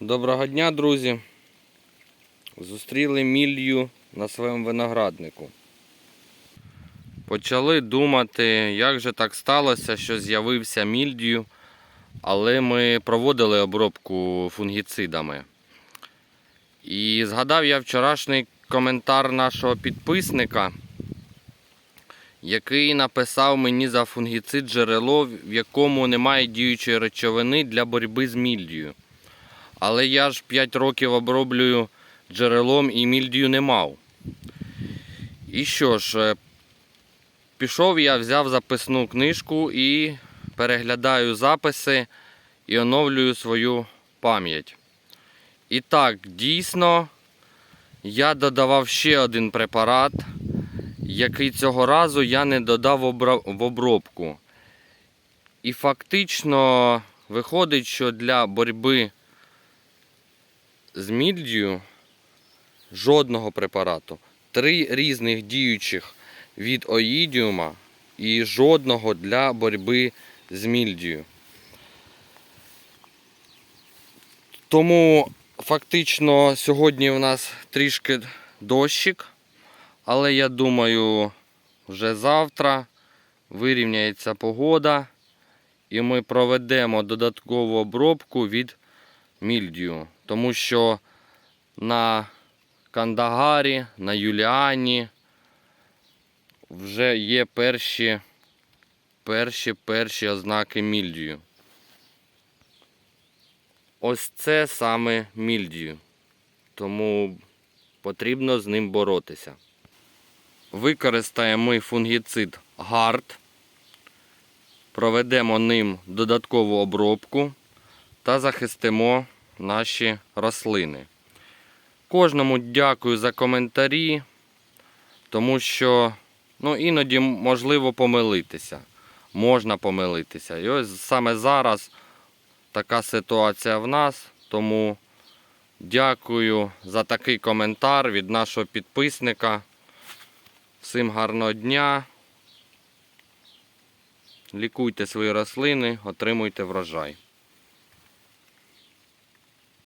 Доброго дня, друзі. Зустріли мілью на своєму винограднику. Почали думати, як же так сталося, що з'явився мільдію, але ми проводили обробку фунгіцидами. І згадав я вчорашній коментар нашого підписника, який написав мені за фунгіцид джерело, в якому немає діючої речовини для боротьби з мільдію. Але я ж 5 років оброблюю джерелом і мільдію не мав. І що ж, е, пішов я, взяв записну книжку і переглядаю записи і оновлюю свою пам'ять. І так, дійсно, я додавав ще один препарат, який цього разу я не додав в обробку. І фактично виходить, що для боротьби з мільдію жодного препарату. Три різних діючих від оїдіума і жодного для боротьби з мільдію. Тому фактично сьогодні у нас трішки дощик, але я думаю, вже завтра вирівняється погода і ми проведемо додаткову обробку від мільдію. Тому що на Кандагарі, на Юліані вже є перші, перші, перші ознаки мільдію. Ось це саме мільдію. Тому потрібно з ним боротися. Використаємо ми фунгіцид гард. Проведемо ним додаткову обробку та захистимо наші рослини. Кожному дякую за коментарі, тому що ну, іноді можливо помилитися. Можна помилитися. І ось саме зараз така ситуація в нас. Тому дякую за такий коментар від нашого підписника. Всім гарного дня. Лікуйте свої рослини, отримуйте врожай.